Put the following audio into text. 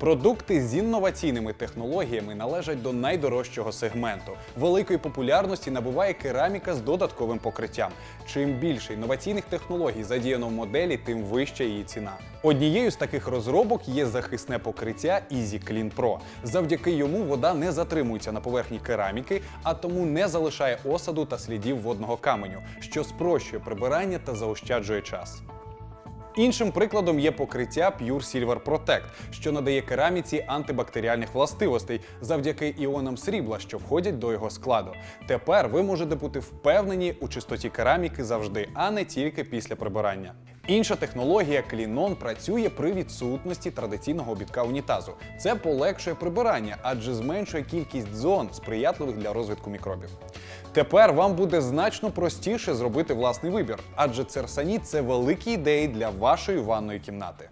Продукти з інноваційними технологіями належать до найдорожчого сегменту. Великої популярності набуває кераміка з додатковим покриттям. Чим більше інноваційних технологій задіяно в моделі, тим вища її ціна. Однією з таких розробок є захисне покриття Easy Clean Pro. Завдяки йому вода не затримується на поверхні кераміки, а тому не залишає осаду та слідів водного каменю, що спрощує прибирання та заощаджує час. Іншим прикладом є покриття Pure Silver Protect, що надає кераміці антибактеріальних властивостей завдяки іонам срібла, що входять до його складу. Тепер ви можете бути впевнені у чистоті кераміки завжди, а не тільки після прибирання. Інша технологія Клінон працює при відсутності традиційного обідка унітазу. Це полегшує прибирання, адже зменшує кількість зон, сприятливих для розвитку мікробів. Тепер вам буде значно простіше зробити власний вибір, адже церсані це великі ідеї для вашої ванної кімнати.